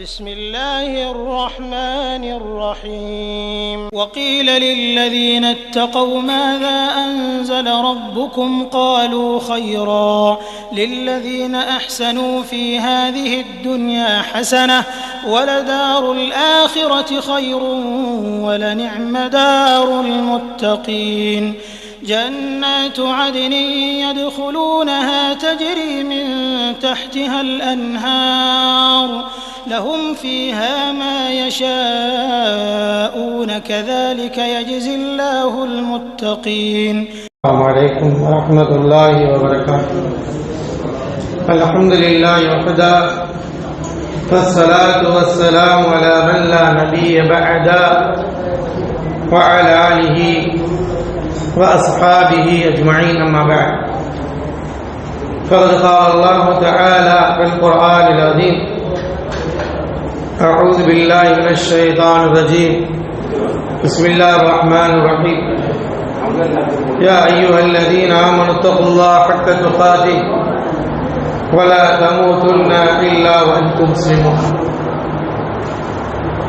بسم الله الرحمن الرحيم. وقيل للذين اتقوا ماذا أنزل ربكم؟ قالوا خيرا للذين أحسنوا في هذه الدنيا حسنة ولدار الآخرة خير ولنعم دار المتقين. جنات عدن يدخلونها تجري من تحتها الأنهار لهم فيها ما يشاءون كذلك يجزي الله المتقين. السلام عليكم ورحمة الله وبركاته. الحمد لله وحده والصلاة والسلام على من لا نبي بعده وعلى آله وأصحابه أجمعين أما بعد. فقد قال الله تعالى في القرآن العظيم أعوذ بالله من الشيطان الرجيم بسم الله الرحمن الرحيم يا أيها الذين آمنوا اتقوا الله حق تقاته ولا تموتن إلا وأنتم مسلمون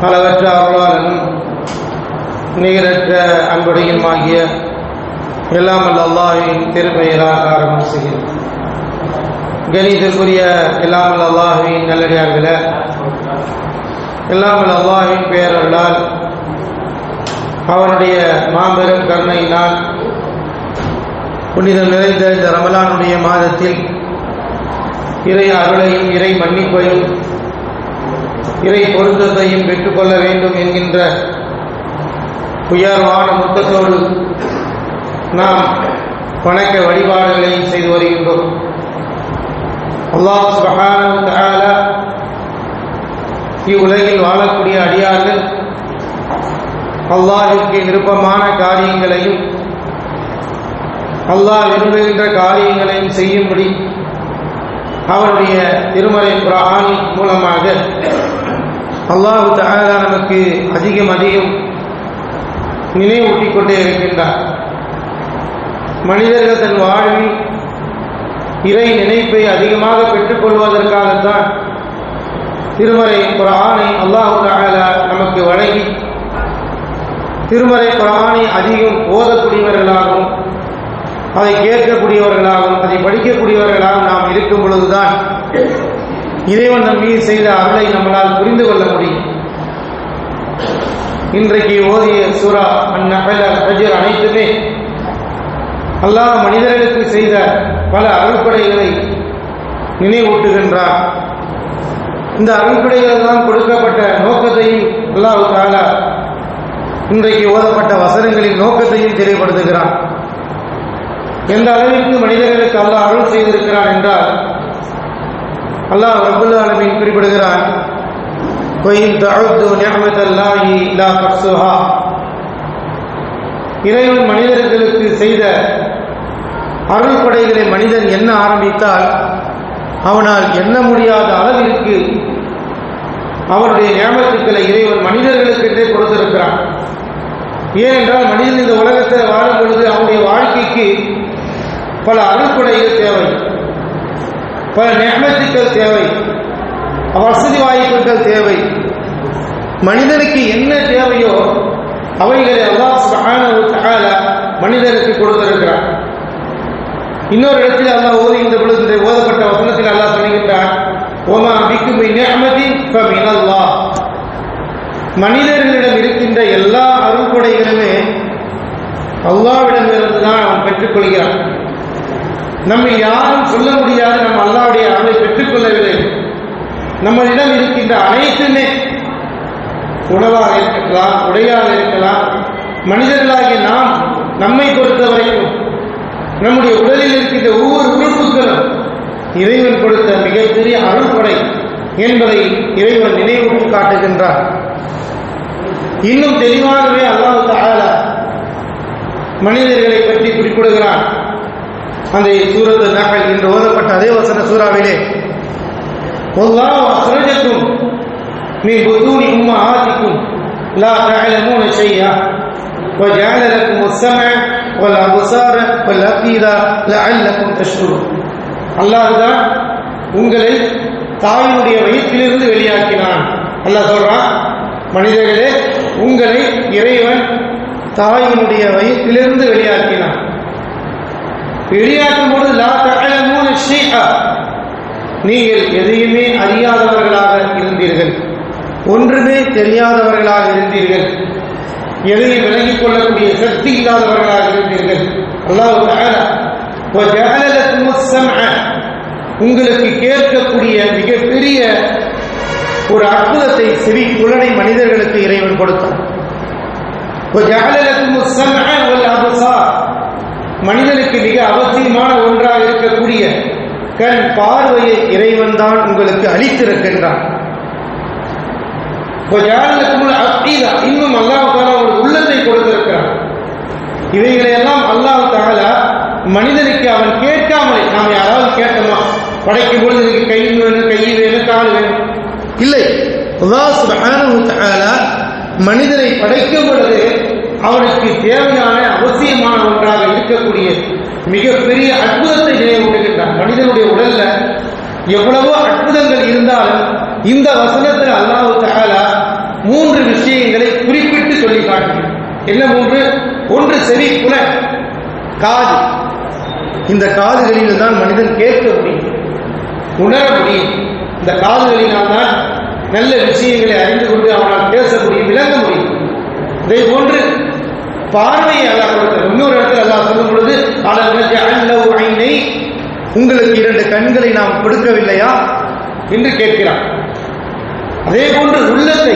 அளவற்ற அருளாளனும் நிகரற்ற அன்புடையுமாகிய எல்லாம் அல்ல அல்லாஹின் திருப்பெயராக ஆரம்பம் செய்கிறேன் கணிதற்குரிய எல்லாம் அல்ல அல்லாஹின் நல்லடியார்கள எல்லாம் அல்லாஹின் பெயரர்களால் அவனுடைய மாபெரும் கருணையினால் புனிதம் நிறைந்த இந்த ரமலானுடைய மாதத்தில் இறை அருளையும் இறை மன்னிப்பையும் இறை பொருத்தத்தையும் பெற்றுக்கொள்ள வேண்டும் என்கின்ற உயர்வான முத்தத்தோடு நாம் வணக்க வழிபாடுகளையும் செய்து வருகின்றோம். அல்லாஹ் சுபஹானஹு இவ்வுலகில் வாழக்கூடிய அடியார்கள் அல்லாஹிற்கு விருப்பமான காரியங்களையும் அல்லாஹ் விரும்புகின்ற காரியங்களையும் செய்யும்படி அவருடைய திருமலை குரானி மூலமாக அல்லாஹு தகதா நமக்கு அதிகம் அதிகம் நினைவூட்டிக் கொண்டே இருக்கின்றார் மனிதர்கள் தன் வாழ்வில் இறை நினைப்பை அதிகமாக பெற்றுக்கொள்வதற்காகத்தான் திருமறை குரானை அல்லாஹு நமக்கு வழங்கி திருமறை குரானை அதிகம் ஓதக்கூடியவர்களாகவும் அதை கேட்கக்கூடியவர்களாகவும் அதை படிக்கக்கூடியவர்களாகவும் நாம் இருக்கும் பொழுதுதான் இறைவன் நம்பி செய்த அருளை நம்மளால் புரிந்து கொள்ள முடியும். இன்றைக்கு ஓதிய சூரா அந்நகல ஹஜர் அனைத்துமே அல்லாஹ் மனிதர்களுக்கு செய்த பல அருள்படைகளை நினைவூட்டுகின்றார் இந்த அருள்படைகள் கொடுக்கப்பட்ட நோக்கத்தையும் அல்லாஹு தாலா இன்றைக்கு ஓதப்பட்ட வசனங்களின் நோக்கத்தையும் தெளிவுபடுத்துகிறான். எந்த அளவிற்கு மனிதர்களுக்கு அல்லாஹ் அருள் செய்திருக்கிறான் என்றால் அல்லாஹ் ரபுல் அலமின் குறிப்பிடுகிறான் இறைவன் மனிதர்களுக்கு செய்த அருள் படைகளை மனிதன் என்ன ஆரம்பித்தால் அவனால் எண்ண முடியாத அளவிற்கு அவனுடைய நியமத்துக்களை இறைவன் மனிதர்களுக்கென்றே கொடுத்திருக்கிறான். ஏனென்றால் மனிதன் இந்த உலகத்தில் வாழும் பொழுது அவனுடைய வாழ்க்கைக்கு பல அருள்படைகள் தேவை பல நியமத்துக்கள் தேவை வசதி வாய்ப்புகள் தேவை. மனிதனுக்கு என்ன தேவையோ அவைகளை அல்லாஹ் மனிதனுக்கு கொடுத்திருக்கிறான். இன்னொரு இடத்தில் அல்லாஹ் ஓதுகின்ற பொழுது இந்த ஓதப்பட்ட வசனத்தில் அல்லாஹ் சொல்லுகின்றான் ஓமா பிக்கும் நிஅமதின் ஃபமினல்லாஹ். மனிதர்களிடம் இருக்கின்ற எல்லா அருள்கொடைகளுமே அல்லாவிடமிருந்து தான் அவன் பெற்றுக்கொள்கிறான் நம்மை யாரும் சொல்ல முடியாத நம்ம அல்லாவுடைய அருளை பெற்றுக்கொள்ளவில்லை நம்மளிடம் இருக்கின்ற அனைத்துமே உணவாக இருக்கலாம் உடையாக இருக்கலாம். மனிதர்களாகிய நாம் நம்மை பொறுத்தவரைக்கும் நம்முடைய உடலில் இருக்கின்ற ஒவ்வொரு உறுப்புகளும் இறைவன் கொடுத்த மிகப்பெரிய அருள்படை என்பதை இறைவன் நினைவூட்டி காட்டுகின்றார் இன்னும் தெளிவாகவே அல்லாஹ் தஆலா மனிதர்களை பற்றி குறிப்பிடுகிறான் அந்த சூரத்து நகல் என்று ஓதப்பட்ட அதே வசன சூறாவிலே والله أخرجكم من بطون أمهاتكم لا تعلمون شيئا وجعل لكم السمع والأبصار والأفئدة لعلكم تشكرون அல்லாஹ் தான் உங்களை தாயினுடைய வயிற்றிலிருந்து வெளியாக்கினான் அல்லாஹ் சொல்றான் மனிதர்களே உங்களை இறைவன் தாயினுடைய வயிற்றிலிருந்து வெளியாக்கினான் வெளியாக்கும் பொழுது லா தஅலமூன ஷைஅ நீங்கள் எதையுமே அறியாதவர்களாக இருந்தீர்கள் ஒன்றுமே தெரியாதவர்களாக இருந்தீர்கள் எளிதில் விளங்கிக் கொள்ளக்கூடிய சக்தி இல்லாதவர்களாக இருப்பீர்கள் அல்லாஹ் உங்களுக்கு கேட்கக்கூடிய மிகப்பெரிய ஒரு அற்புதத்தை செவி புலனை மனிதர்களுக்கு இறைவன் கொடுத்தான். மனிதனுக்கு மிக அவசியமான ஒன்றாக இருக்கக்கூடிய கண் பார்வையை இறைவன் தான் உங்களுக்கு அளித்திருக்கின்றான். இன்னும் அல்லாஹ் தாலா ஒரு உள்ளத்தை கொடுத்திருக்கிறான். இவைகளை எல்லாம் அல்லாஹ் தாலா மனிதனுக்கு அவன் கேட்காமலே நாம் யாராவது கேட்டோமா? படைக்கும் பொழுது எனக்கு கை வேணும் கை வேணும் கால் வேணும். இல்லை. மனிதனை படைக்கும் பொழுது அவனுக்கு தேவையான அவசியமான ஒன்றாக இருக்கக்கூடிய மிகப்பெரிய அற்புதத்தை நினைவுகின்றான் மனிதனுடைய உடல்ல எவ்வளவோ அற்புதங்கள் இருந்தாலும் இந்த வசனத்தில் அல்லாஹ் தஆலா மூன்று விஷயங்களை குறிப்பிட்டு சொல்லி காட்டுகிறேன். என்ன மூன்று? ஒன்று செவி புலன் காது. இந்த காதுகளில் தான் மனிதன் கேட்க முடியும் உணர முடியும். இந்த காதுகளினால் தான் நல்ல விஷயங்களை அறிந்து கொண்டு அவனால் பேச முடியும் விளங்க முடியும். இதே போன்று பார்வையை அல்லாஹ் கொடுத்தார் இன்னொரு இடத்துல அல்லாஹ் சொல்லும் பொழுது அல்லவு ஐனை. உங்களுக்கு இரண்டு கண்களை நாம் கொடுக்கவில்லையா? என்று கேட்கிறான். அதே போன்று உள்ளத்தை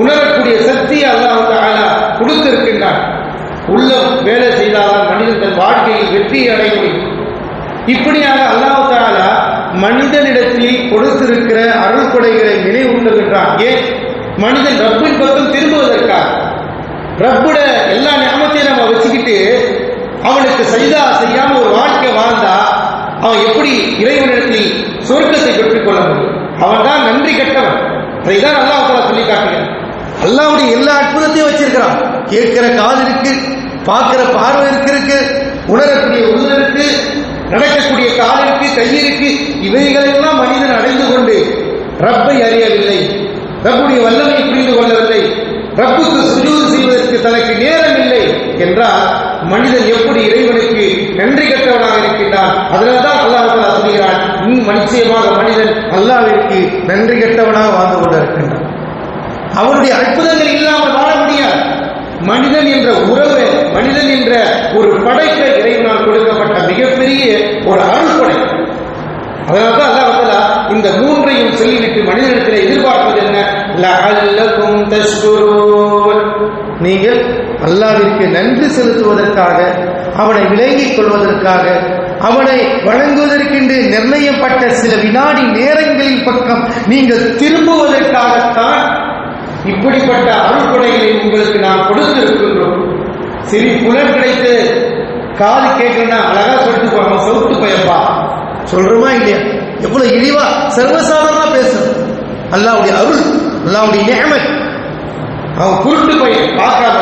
உணரக்கூடிய சக்தி அல்லாஹ் தாலா கொடுத்திருக்கின்றான். உள்ளம் வேலை செய்தால்தான் மனிதன் தன் வாழ்க்கையில் வெற்றியை அடைய முடியும். இப்படியாக அல்லாஹ் தாலா மனிதனிடத்தில் கொடுத்திருக்கிற அருள் கொடைகளை நினைவூட்டுகின்றான். ஏன்? மனிதன் ரப்பின் பக்கம் திரும்புவதற்காக. ரப்புட எல்லா ஞாபகத்தையும் நம்ம வச்சுக்கிட்டு அவனுக்கு சஜிதா செய்யாம ஒரு வாழ்க்கை வாழ்ந்தா அவன் எப்படி இறைவனிடத்தில் சொர்க்கத்தை பெற்றுக்கொள்ள முடியும்? அவன் தான் நன்றி கெட்டவன். அதை தான் அல்லாஹ் சொல்லி காட்டுகிறான் அல்லாவுடைய எல்லா அற்புதத்தையும் வச்சிருக்கிறான். கேட்கிற காது இருக்கு பார்க்கிற பார்வை இருக்கு இருக்கு. உணரக்கூடிய உள்ள இருக்கு நடக்கக்கூடிய கால் இருக்கு கை இருக்கு. இவைகளெல்லாம் மனிதன் அடைந்து கொண்டு ரப்பை அறியவில்லை. ரப்புடைய வல்லமை புரிந்து கொள்ளவில்லை. ரப்புக்கு சுஜூது செய்வதற்கு தனக்கு நேரம் இல்லை என்றால் மனிதன் எப்படி இறைவனுக்கு நன்றி கெட்டவனாக இருக்கின்றான்? அதனால தான் அல்லாஹ் சொல்கிறான் இன்னும் நிச்சயமாக மனிதன் அல்லாவிற்கு நன்றி கெட்டவனாக வாழ்ந்து கொண்டிருக்கின்றான். அவருடைய அற்புதங்கள் இல்லாமல் வாழ முடியாது. மனிதன் என்ற உறவு மனிதன் என்ற ஒரு படைக்க இறைவனால் கொடுக்கப்பட்ட மிகப்பெரிய ஒரு அருள்படை கொடை அதனால்தான் இந்த மூன்றையும் சொல்லிவிட்டு மனிதனிடத்தில் எதிர்பார்ப்பது என்ன? லஅல்லகும் தஷ்குரூன் நீங்கள் அல்லாவிற்கு நன்றி செலுத்துவதற்காக அவனை விளங்கிக் கொள்வதற்காக அவனை வழங்குவதற்கென்று நிர்ணயப்பட்ட சில வினாடி நேரங்களின் பக்கம் நீங்கள் திரும்புவதற்காகத்தான் இப்படிப்பட்ட அருள்கொடைகளை உங்களுக்கு நாம் கொடுத்திருக்கின்றோம். சரி புலன் கிடைத்து காது கேட்கணும்னா அழகா சொல்லிட்டு போறோம் சவுட்டு பயப்பா. சொல்றோமா இல்லையா? எவ்வளவு இழிவா சர்வசாதாரணமா பேசுறோம் அல்லாவுடைய அருள் அல்லாவுடைய நியமத் அவன் குருட்டு பையன் பார்க்காத.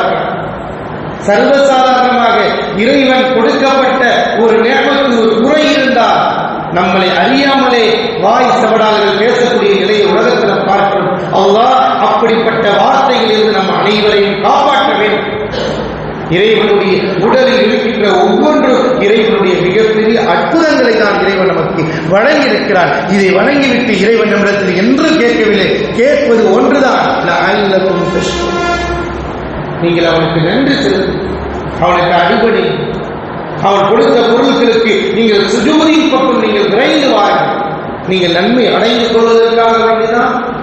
சர்வசாதாரணமாக இறைவன் கொடுக்கப்பட்ட ஒரு நேமத்து ஒரு குறை இருந்தால் நம்மளை அறியாமலே வாய் சவடாளர்கள் பேசக்கூடிய நிலையை உலகத்தில் பார்க்கிறோம். அல்லாஹ் அப்படிப்பட்ட வார்த்தையிலிருந்து நம் அனைவரையும் காப்பாற்ற வேண்டும். இறைவனுடைய உடலில் இருக்கின்ற ஒவ்வொன்றும் இறைவனுடைய மிகப்பெரிய அற்புதங்களை தான் இறைவன் நமக்கு வழங்கியிருக்கிறார். இதை வழங்கிவிட்டு இறைவன் நம்மிடத்தில் என்றும் கேட்கவில்லை. கேட்பது ஒன்றுதான். நீங்கள் அவனுக்கு நன்றி செலுத்து அவனுக்கு அடிபடி அவன் கொடுத்த பொருட்களுக்கு நீங்கள் சுஜூரின் பக்கம் நீங்கள் விரைந்து வாருங்கள். நீங்கள் நன்மை அடைந்து கொள்வதற்காக வேண்டிதான்.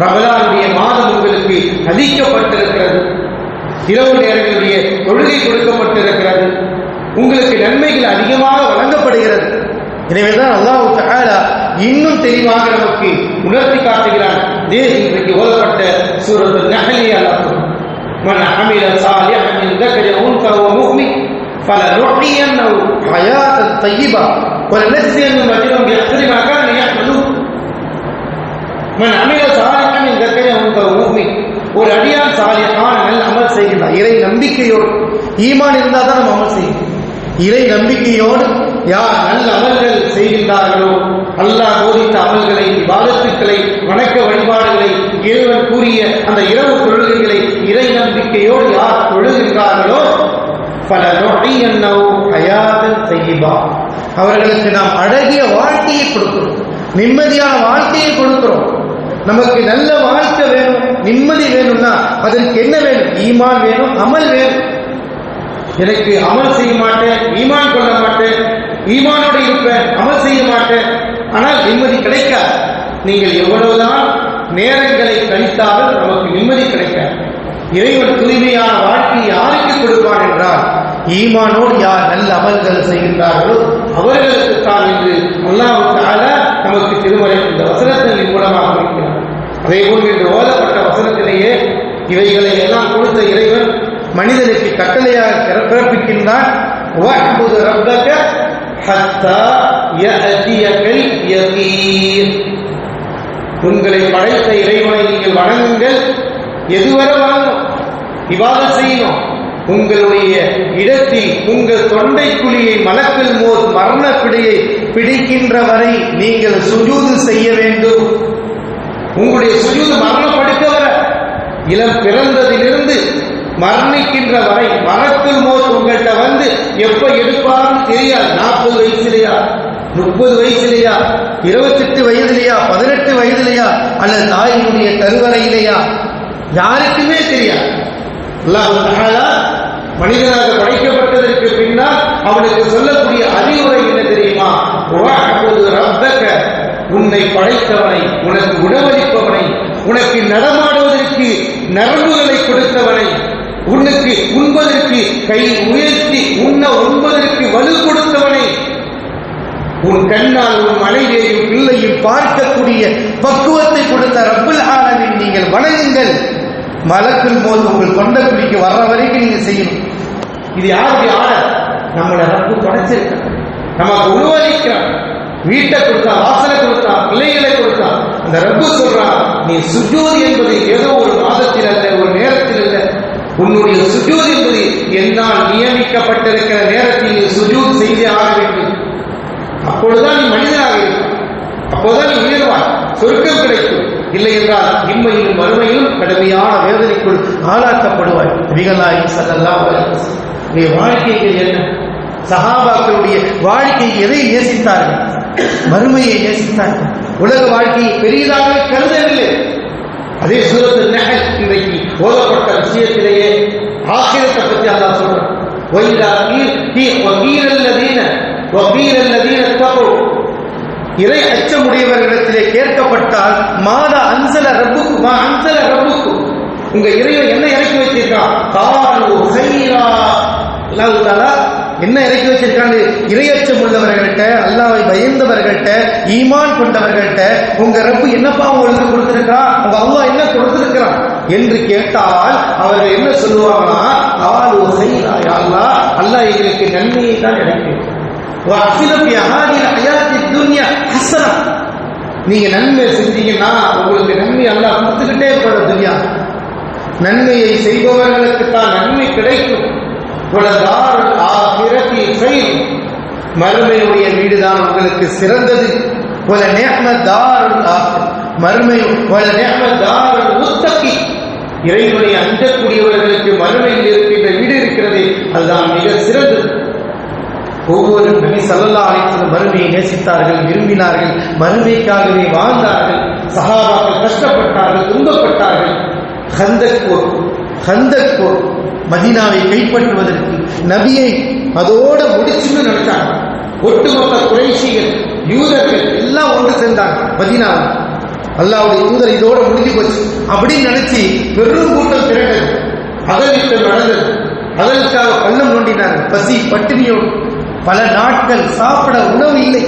ரமலானுடைய மாதம் உங்களுக்கு அதிக்கப்பட்டிருக்கிறது இரவு நேரங்களுடைய தொழுகை கொடுக்கப்பட்டிருக்கிறது உங்களுக்கு நன்மைகள் அதிகமாக வழங்கப்படுகிறது எனவேதான் அல்லாஹ் தஆலா இன்னும் தெளிவாக நமக்கு உணர்த்தி காட்டுகிறான் இதே இன்றைக்கு ஓதப்பட்ட சூரத்து நஹலி அல்லாஹ் மன் அமில சாலிஹன் மின் ذكر انثى ومؤمن فلنحيينه حياة طيبة ولنجزينهم أجرهم بأحسن ما كانوا يعملون மன் அமில சாலிஹன் மின் ذكر மூமின் ஒரு அடியான் சாலியான நல்ல அமல் செய்கிறார் இறை நம்பிக்கையோடு ஈமான் இருந்தால் தான் நம்ம அமல் செய்யணும். இறை நம்பிக்கையோடு யார் நல்ல அமல்கள் செய்கின்றார்களோ அல்லாஹ் போதித்த அமல்களை வாதத்துக்களை வணக்க வழிபாடுகளை இறைவன் கூறிய அந்த இரவு தொழுகைகளை இறை நம்பிக்கையோடு யார் தொழுகின்றார்களோ பல நொடி என்னவோ அயாதன் செய்யுமா அவர்களுக்கு நாம் அழகிய வாழ்க்கையை கொடுக்கிறோம். நிம்மதியான வாழ்க்கையை கொடுக்கிறோம். நமக்கு நல்ல வாழ்க்கை வேணும். நிம்மதி வேணும்னா அதற்கு என்ன வேணும்? ஈமான் வேணும் அமல் வேணும். எனக்கு அமல் செய்ய மாட்டேன் ஈமான் கொள்ள மாட்டேன் ஈமானோடு இருப்பேன் அமல் செய்ய மாட்டேன். ஆனால் நிம்மதி கிடைக்காது. நீங்கள் எவ்வளவுதான் நேரங்களை கழித்தாலும் நமக்கு நிம்மதி கிடைக்காது. இறைவன் தூய்மையான வாழ்க்கை யாருக்கு கொடுப்பான் என்றால் ஈமானோடு யார் நல்ல அமல்கள் செய்கின்றார்களோ அவர்களுக்கு தான் என்று அல்லாவுக்காக நமக்கு திருமலை இந்த வசனத்தின் மூலமாக இருக்கிறார் அதே போல் இன்று ஓதப்பட்ட வசனத்திலேயே இவைகளை எல்லாம் கொடுத்த இறைவன் மனிதனுக்கு கட்டளையாக பிறப்பிக்கின்றான். உங்களை படைத்த இறைவனை நீங்கள் வணங்குங்கள். எதுவரை வணங்கும் விவாதம் செய்யணும். உங்களுடைய இடத்தில் உங்கள் தொண்டைக்குழியை மலக்கல் மோர் மரண பிடியை பிடிக்கின்ற வரை நீங்கள் சுஜூது செய்ய வேண்டும். உங்களுடைய இளம் பிறந்ததிலிருந்து மரணிக்கின்ற வரை மரத்தில் மோத் உங்கள்கிட்ட வந்து எப்ப எடுப்பாருன்னு தெரியாது. நாற்பது வயசுலையா? முப்பது வயசுலையா? இருபத்தெட்டு வயதிலையா? பதினெட்டு வயதுலையா? அல்லது தாயினுடைய கருவறையிலையா? யாருக்குமே தெரியாது. மனிதனாக படைக்கப்பட்டதற்கு பின்னால் அவனுக்கு சொல்லக்கூடிய அறிவுரை என்ன தெரியுமா? ரப்பக உன்னை படைத்தவனை உனக்கு உணவளிப்பவனை உனக்கு நடமாடுவதற்கு நரம்புகளை கொடுத்தவனை உனக்கு உண்பதற்கு கை உயர்த்தி உண்ண உண்பதற்கு வலு கொடுத்தவனை உன் கண்ணால் உன் மனைவியையும் பிள்ளையும் பார்க்கக்கூடிய பக்குவத்தை கொடுத்த ரப்பல் ஆலமின் நீங்கள் வணங்குங்கள். மலக்குள் போது உங்கள் கொண்ட குடிக்கு வர்ற வரைக்கும் நீங்க செய்யணும். இது யாருடைய ஆர்டர் நம்மளை ரப்பு படைச்சிருக்க நமக்கு உருவளிக்கிறான் வீட்டை கொடுத்தா வாசலை கொடுத்தா பிள்ளைகளை கொடுத்தா அந்த ரப்பு சொல்றான் நீ சுஜூத் என்பது ஏதோ ஒரு மாதத்தில் அல்ல ஒரு நேரத்தில் அல்ல உன்னுடைய சுஜூத் என்பது என்னால் நியமிக்கப்பட்டிருக்கிற நேரத்தில் நீ சுஜூத் செய்தே ஆக வேண்டும். அப்பொழுதுதான் நீ மனிதனாக இருப்பாய். அப்போதுதான் நீ உயர்வாய். சொர்க்கம் கிடைக்கும். இல்லை என்றால் இம்மையிலும் மறுமையிலும் கடுமையான வேதனைக்குள் ஆளாக்கப்படுவாய். விகலாய் சல்லல்லாஹு வாழ்க்கைகள் என்ன? சஹாபாக்களுடைய வாழ்க்கை எதை நேசித்தார்கள்? வறுமையை நேசித்தார். உலக வாழ்க்கையை பெரியதாக கருதவில்லை. அதே சூரத்து நகல் இன்றைக்கு ஓதப்பட்ட விஷயத்திலேயே ஆசிரியத்தை பற்றி அல்லா சொல்றான். இறை அச்சமுடையவர்களிடத்திலே கேட்கப்பட்டால் மாத அன்சல ரப்புக்கு மா அன்சல ரப்புக்கு. உங்க இறைவன் என்ன இறக்கி வைத்திருக்கான் காலு ஹைரா லவ் தலா என்ன இறக்கி வச்சிருக்காங்க? இரையச்சம் உள்ளவர்கள்ட்ட அல்லாவை பயந்தவர்கள்ட்ட ஈமான் கொண்டவர்கள்ட்ட உங்க ரப்பு என்னப்பா உங்களுக்கு கொடுத்திருக்கிறா? உங்க அம்மா என்ன கொடுத்திருக்கிறான்? என்று கேட்டால் அவர்கள் என்ன சொல்லுவாங்கன்னா ஆள் அல்லா அல்லாஹ் எங்களுக்கு நன்மையை தான் இறக்கிறேன் நீங்க நன்மை செஞ்சீங்கன்னா உங்களுக்கு நன்மை அல்லா கொடுத்துக்கிட்டே இருப்பார் துனியா. நன்மையை செய்பவர்களுக்கு தான் நன்மை கிடைக்கும். உலகார் ஆகிரத்தி செய் மறுமையுடைய வீடுதான் உங்களுக்கு சிறந்தது. உல நேம மறுமை உல நேம முத்தகி இறைவனை அஞ்சக்கூடியவர்களுக்கு மறுமையில் இருக்கின்ற வீடு இருக்கிறது அதுதான் மிக சிறந்தது. ஒவ்வொரு நபி சல்லா அலைஹிவஸல்லம் மறுமையை நேசித்தார்கள் விரும்பினார்கள் மறுமைக்காகவே வாழ்ந்தார்கள் சகாபாக்கள் கஷ்டப்பட்டார்கள் துன்பப்பட்டார்கள். ஹந்தக் போர் ஹந்தக் போர் மதீனாவை கைப்பற்றுவதற்கு நபியை அதோட முடிச்சுன்னு நினைச்சாங்க ஒட்டுமொத்த குறைஷிகள் யூதர்கள் எல்லாம் ஒன்று சேர்ந்தாங்க மதீனாவில் அல்லாவுடைய தூதர் இதோட முடிஞ்சு போச்சு அப்படின்னு நினைச்சு பெரும் கூட்டம் திரண்டது அகலிட்டம் நடந்தது அதற்காக பள்ளம் நோண்டினார்கள் பசி பட்டினியோடு பல நாட்கள் சாப்பிட உணவு இல்லை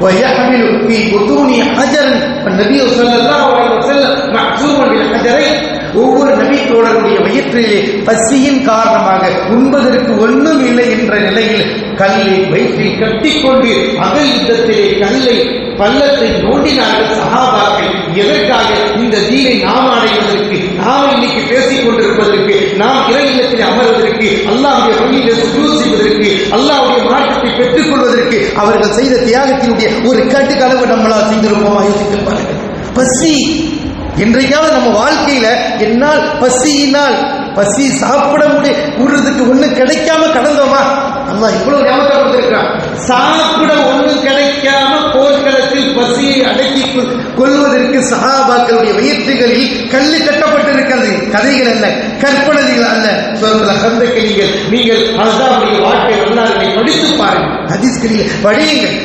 ويحمل في بطون حجر النبي صلى الله عليه وسلم معصوما بالحجرين ஒவ்வொரு நபி தோழருடைய வயிற்றிலே பசியின் காரணமாக உண்பதற்கு ஒன்றும் இல்லை என்ற நிலையில் கல்லை வயிற்றில் கட்டிக்கொண்டு அகல் யுத்தத்திலே கல்லை பள்ளத்தை நோண்டினார்கள் சகாபாக்கள் எதற்காக இந்த தீரை நாம் அடைவதற்கு நாம் இன்னைக்கு பேசிக் கொண்டிருப்பதற்கு நாம் இறை இல்லத்தில் அமர்வதற்கு அல்லாவுடைய வழியிலே சுஜூத் செய்வதற்கு மாற்றத்தை பெற்றுக் பெற்றுக்கொள்வதற்கு அவர்கள் செய்த தியாகத்தினுடைய ஒரு கட்டுக்களவு நம்மளால் செய்திருப்போமா? யோசித்து பாருங்கள். பசி இன்றைக்காவது நம்ம வாழ்க்கையில என்னால் பசியினால் பசி சாப்பிட முடிய கூடுறதுக்கு ஒண்ணு கிடைக்காம கடந்தோமா? அல்லாஹ் இவ்வளவு ஞாபகம் கொடுத்திருக்கிறான் சாப்பிட ஒண்ணு கிடைக்காம போர்க்களத்தில் பசியை அடக்கி கொள்வதற்கு சஹாபாக்களுடைய வயிற்றுகளில் கல்லு கட்டப்பட்டிருக்கிறது. கதைகள் அல்ல கற்பனைகள் அல்ல. சொல்ல கந்தக்கு நீங்கள் நீங்கள் அல்லாவுடைய வாழ்க்கை வரலாறுகளை படித்து பாருங்கள். ஹதீஸ்களில் படியுங்கள்.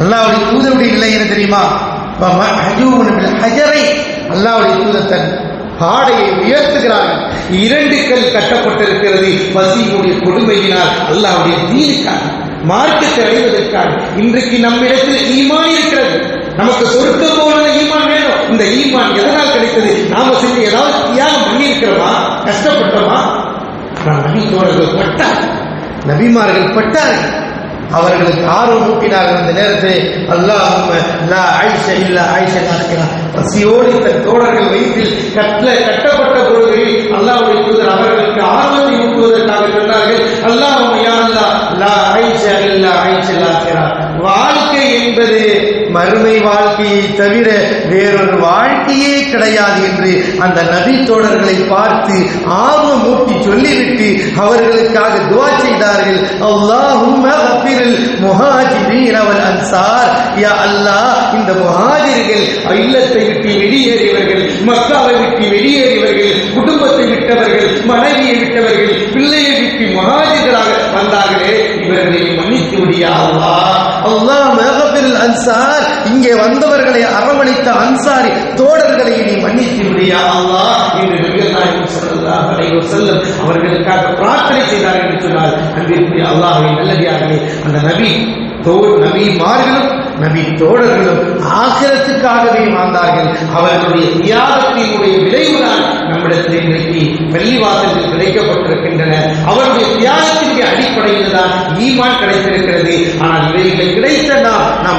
அல்லாவுடைய தூதருடைய நிலை என்ன தெரியுமா? ஹஜரை அல்லாவுடைய தூதத்தன் பாடையை உயர்த்துகிறார்கள் இரண்டு கல் கட்டப்பட்டிருக்கிறது. பசியுடைய கொடுமையினால் அல்லாவுடைய தீனுக்காக மார்க்கத்தை அடைவதற்காக. இன்றைக்கு நம்மிடத்தில் ஈமான் இருக்கிறது. நமக்கு சொருக்க போன ஈமான் வேணும். இந்த ஈமான் எதனால் கிடைத்தது? நாம செஞ்சு ஏதாவது தியாகம் பண்ணியிருக்கிறோமா? கஷ்டப்பட்டோமா? நான் நபி தோழர்கள் பட்டார் நபிமார்கள் பட்டார்கள். அவர்களுக்கு ஆர்வம் ஊட்டினார்கள் அந்த நேரத்தில் அல்லாஹ் லா பசியோடு தன் தோழர்கள் வயிற்றில் கட்டல கட்டப்பட்ட பொருள்களில் அல்லாஹ் தூதர் அவர்களுக்கு ஆர்வத்தை ஊட்டுவதற்காக சொன்னார்கள் அல்லாஹ் யா அல்லா லா ஆயிஷ இல்லா ஆயிஷ வாழ்க்கை என்பது மறுமை வாழ்க்கையை தவிர வேறொரு வாழ்க்கையே கிடையாது என்று அந்த நபி தோழர்களை பார்த்து ஆர்வம் ஊட்டி சொல்லிவிட்டு அவர்களுக்காக துவா செய்தார்கள். அல்லாஹும் முஹாஜிரீன் அன்சார். யா அல்லாஹ் இந்த முஹாஜிர்கள் இல்லத்தை விட்டு வெளியேறியவர்கள் மக்காவை விட்டு வெளியேறியவர்கள் குடும்பத்தை விட்டவர்கள் மனைவியை விட்டவர்கள் பிள்ளையை விட்டு முஹாஜிர்களாக வந்தார்களே இவர்களை மன்னித்து விடியா அல்லாஹ். அல்லாஹ் அன்சார் இங்கே வந்தவர்களை அரவணைத்த அன்சாரி தோழர்களை நீ மன்னித்து விடியா அல்லாஹ் என்று செல்லும் அவர்களுக்காக பிரார்த்தனை செய்தார்கள் என்று சொன்னால் அன்பிற்குரிய அல்லாஹ்வின் அந்த நபி தோ நபி மார்களும் நபி தோழர்களும் ஆகிரத்துக்காகவே வாழ்ந்தார்கள். அவர்களுடைய தியாகத்தினுடைய விளைவுதான் நம்மிடத்தில் இன்றைக்கு பள்ளிவாசல்கள் கிடைக்கப்பட்டிருக்கின்றன. அவருடைய தியாகத்தின் அடிப்படையில் தான் ஈமான் கிடைத்திருக்கிறது. ஆனால் இவைகள் கிடை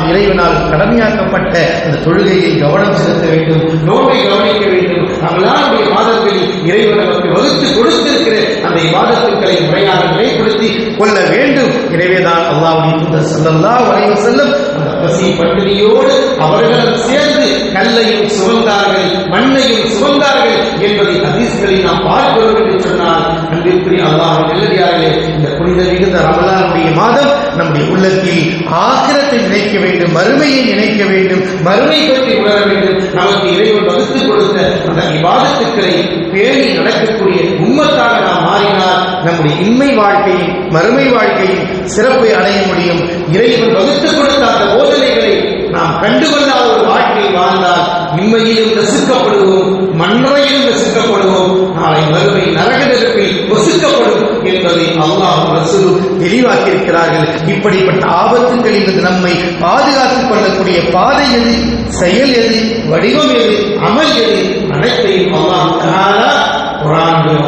இறைவனால் கடமையாக்கப்பட்ட அந்த தொழுகையில் கவனம் செலுத்த வேண்டும் நோன்பை கவனிக்க வேண்டும். நம்மளாருடைய மாதத்தில் இறைவன் நமக்கு வகுத்து கொடுத்திருக்கிற அந்த வாதத்துக்களை முறையாக நிலைப்படுத்தி கொள்ள வேண்டும். எனவேதான் அல்லாஹ்வுடைய தூதர் ஸல்லல்லாஹு அலைஹி வஸல்லம் அந்த பசி பட்டினியோடு அவர்களும் சேர்ந்து கல்லையும் சுமந்தார்கள் மண்ணையும் சுமந்தார்கள் என்பதை ஹதீஸ்களில் நாம் பார்க்கிறோம் என்று சொன்னால் அன்பிற்குரிய அல்லாஹ் நல்லடியார்களே இந்த புனித மிகுந்த ரமலானுடைய மாதம் நம்முடைய உள்ளத்தில் ஆக்கிரத்தை நினைக்க வேண்டும் மறுமையை நினைக்க வேண்டும் மறுமை பற்றி உணர வேண்டும். நமக்கு இறைவன் வகுத்து கொடுத்த அந்த விவாதத்துக்களை பேணி நடக்கக்கூடிய உம்மத்தாக நாம் மாறினால் நம்முடைய இன்மை வாழ்க்கையும் மறுமை வாழ்க்கையும் சிறப்பை அடைய முடியும். இறைவன் வகுத்து கொடுத்த அந்த போதனைகளை நாம் கண்டுகொள்ளாத ஒரு வாழ்க்கை வாழ்ந்தால் இம்மையிலும் ரசிக்கப்படுவோம் மன்றையிலும் ரசிக்கப்படுவோம் நாளை மறுமை நரக நெருப்பில் ஒசுக்கப்படும் என்பதை அல்லாஹ் ரசூலும் தெளிவாக்கியிருக்கிறார்கள். இப்படிப்பட்ட ஆபத்துகளிலிருந்து நம்மை பாதுகாத்துக் கொள்ளக்கூடிய பாதை எது செயல் எது வடிவம் எது அமல் எது அனைத்தையும் அல்லாஹ் தஆலா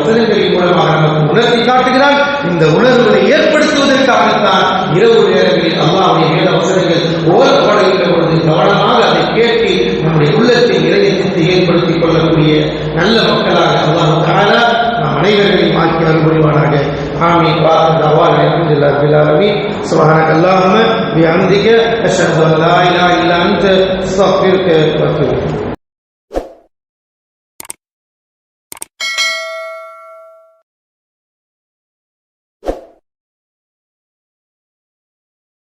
வசனங்களின் மூலமாக உணர்த்தி காட்டுகிறான். இந்த உணர்வுகளை ஏற்படுத்துவதற்காகத்தான் இரவு நேரங்களில் அல்லாவுடைய மேல வசனங்கள் ஓரப்படுகின்ற பொழுது கவனமாக அதை கேட்டு நம்முடைய உள்ளத்தை இறையத்தை ஏற்படுத்திக் கொள்ளக்கூடிய நல்ல மக்களாக அல்லாஹ் தாரா நாம் அனைவர்களையும் ஆக்கி அருள்புரிவானாக ஆமீன். வாஹ் தவான். அல்ஹம்துலில்லாஹி ரப்பில் ஆலமீன். சுப்ஹானக அல்லாஹும்ம. பிஹம்திக அஷ்ஹது அன் லா இலாஹா இல்லா அன்த. அஸ்தக்ஃபிருக வ அத்தூபு இலைக்.